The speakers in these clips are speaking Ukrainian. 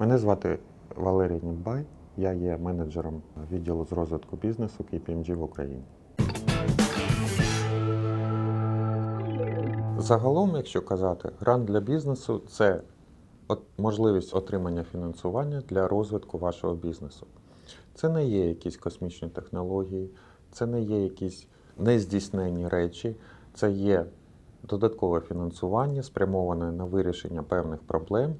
Мене звати Валерій Нідбай. Я є менеджером відділу з розвитку бізнесу KPMG в Україні. Загалом, якщо казати, грант для бізнесу це можливість отримання фінансування для розвитку вашого бізнесу. Це не є якісь космічні технології, це не є якісь нездійснені речі, це є додаткове фінансування, спрямоване на вирішення певних проблем,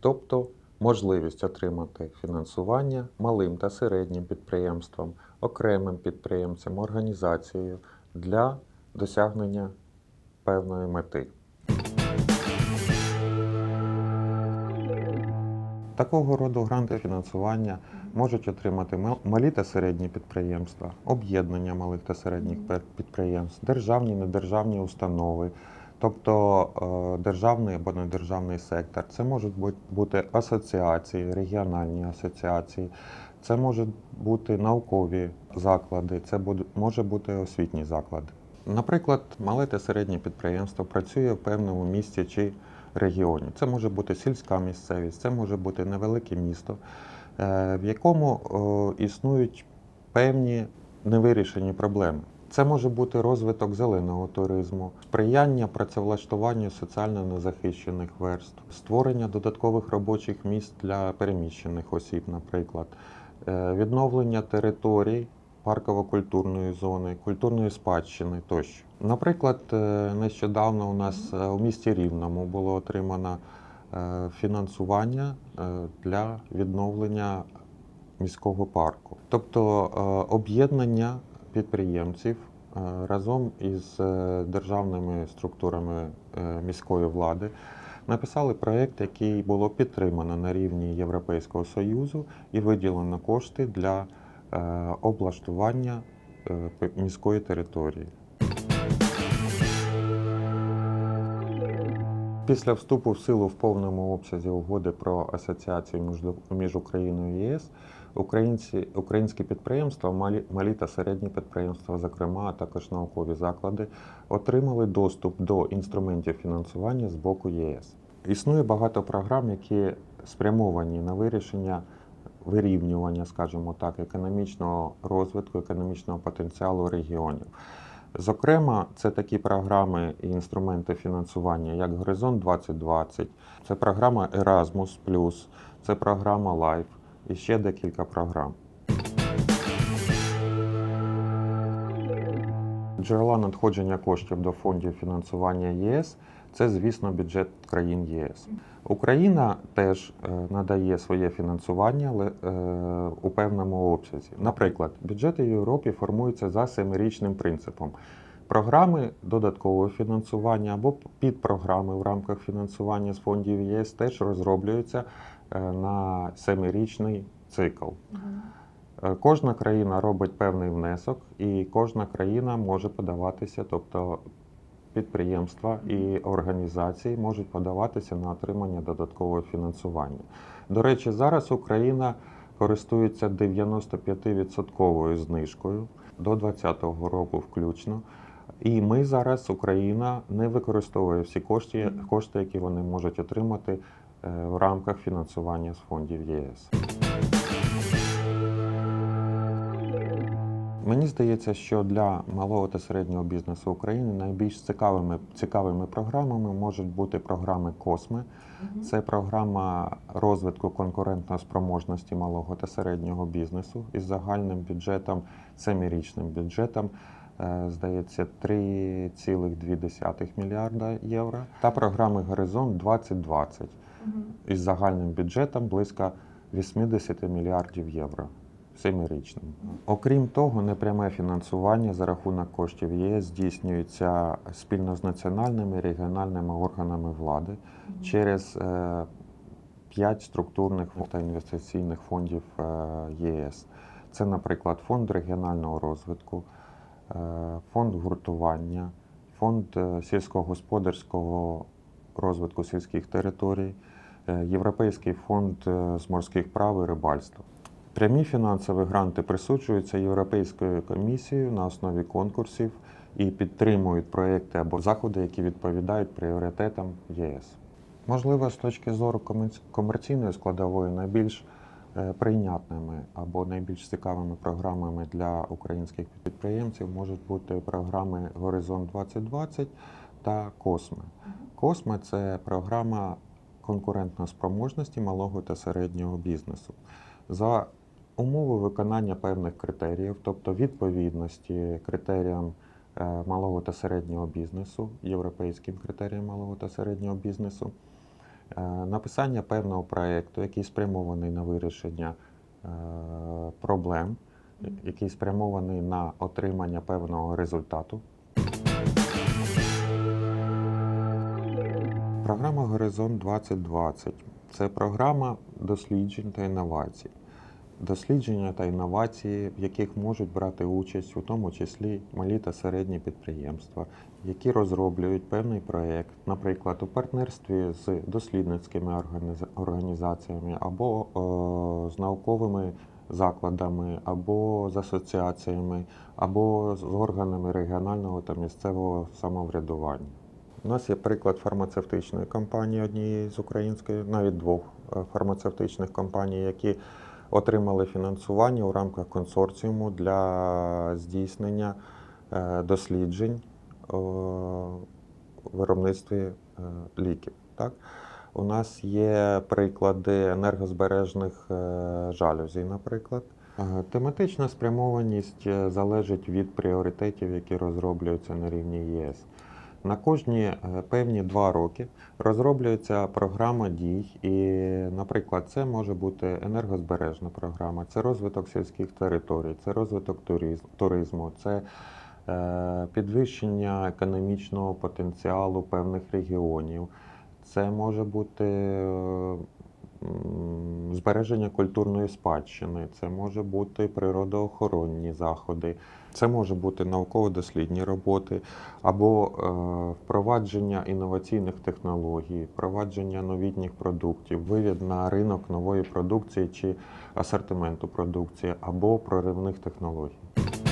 тобто можливість отримати фінансування малим та середнім підприємствам, окремим підприємцям, організацією для досягнення певної мети. Такого роду гранти фінансування можуть отримати малі та середні підприємства, об'єднання малих та середніх підприємств, державні недержавні установи, тобто е, державний або недержавний сектор. Це можуть бути асоціації, регіональні асоціації, це можуть бути наукові заклади, це може бути освітні заклади. Наприклад, мале та середнє підприємство працює в певному місті чи регіоні. Це може бути сільська місцевість, це може бути невелике місто, е, в якому існують певні невирішені проблеми. Це може бути розвиток зеленого туризму, сприяння працевлаштуванню соціально незахищених верств, створення додаткових робочих місць для переміщених осіб, наприклад, е, відновлення територій парково-культурної зони, культурної спадщини тощо. Наприклад, е, нещодавно у нас е, у місті Рівному було отримано фінансування для відновлення міського парку, тобто об'єднання підприємців е, разом із е, державними структурами е, міської влади. Написали проєкт, який було підтримано на рівні Європейського Союзу і виділено кошти для облаштування міської території. Після вступу в силу в повному обсязі угоди про асоціацію між, Україною і ЄС українці, українські підприємства, малі, малі та середні підприємства, зокрема, а також наукові заклади, отримали доступ до інструментів фінансування з боку ЄС. Існує багато програм, які спрямовані на вирішення вирівнювання, скажімо так, економічного розвитку, економічного потенціалу регіонів. Зокрема, це такі програми і інструменти фінансування, як Горизонт 2020, це програма Erasmus+, це програма Life і ще декілька програм. Джерела надходження коштів до фондів фінансування ЄС це, звісно, бюджет країн ЄС. Україна теж е, надає своє фінансування але, е, у певному обсязі. Наприклад, бюджети Європі формуються за семирічним принципом. Програми додаткового фінансування або підпрограми в рамках фінансування з фондів ЄС теж розроблюються е, на семирічний цикл. Кожна країна робить певний внесок, і кожна країна може подаватися, тобто підприємства і організації можуть подаватися на отримання додаткового фінансування. До речі, зараз Україна користується 95% знижкою до 2020 року включно. І ми зараз, Україна, не використовує всі кошти, кошти, які вони можуть отримати е, в рамках фінансування з фондів ЄС. Мені здається, що для малого та середнього бізнесу України найбільш цікавими, цікавими програмами можуть бути програми Косме. Це програма розвитку конкурентно-спроможності малого та середнього бізнесу із загальним бюджетом, семирічним бюджетом, е, здається, 3,2 мільярда євро. Та програми Горизонт 2020 із загальним бюджетом близько 80 мільярдів євро. Семирічним. Окрім того, непряме фінансування за рахунок коштів ЄС здійснюється спільно з національними і регіональними органами влади через е, п'ять структурних та інвестиційних фондів е, ЄС. Це, наприклад, фонд регіонального розвитку, е, фонд гуртування, фонд сільськогосподарського розвитку сільських територій, Європейський фонд з морських прав і рибальства. Прямі фінансові гранти присуджуються Європейською комісією на основі конкурсів і підтримують проекти або заходи, які відповідають пріоритетам ЄС. Можливо, з точки зору комерційної складової найбільш е, прийнятними або найбільш цікавими програмами для українських підприємців можуть бути програми Горизонт 2020 та Косме. Косме це програма конкурентної спроможності малого та середнього бізнесу. За умови виконання певних критеріїв, тобто відповідності критеріям е, малого та середнього бізнесу, європейським критеріям малого та середнього бізнесу, е, написання певного проєкту, який спрямований на вирішення е, проблем, який спрямований на отримання певного результату. Програма Горизонт 2020 це програма досліджень та інновацій. Дослідження та інновації, в яких можуть брати участь, у тому числі малі та середні підприємства, які розроблюють певний проєкт, наприклад, у партнерстві з дослідницькими організаціями або е, з науковими закладами, або з асоціаціями, або з органами регіонального та місцевого самоврядування. У нас є приклад фармацевтичної компанії, однієї з української, навіть двох е, фармацевтичних компаній, які отримали фінансування у рамках консорціуму для здійснення е, досліджень у виробництві е, ліків. Так? У нас є приклади енергозбережних е, наприклад. Е, Тематична спрямованість залежить від пріоритетів, які розроблюються на рівні ЄС. На кожні е, певні два роки розроблюється програма дій, і, наприклад, це може бути енергозбережна програма, це розвиток сільських територій, це розвиток туризму, це е, підвищення економічного потенціалу певних регіонів, це може бути е, збереження культурної спадщини, це може бути природоохоронні заходи, це може бути науково-дослідні роботи або е, впровадження інноваційних технологій, впровадження новітніх продуктів, вивід на ринок нової продукції чи асортименту продукції або проривних технологій.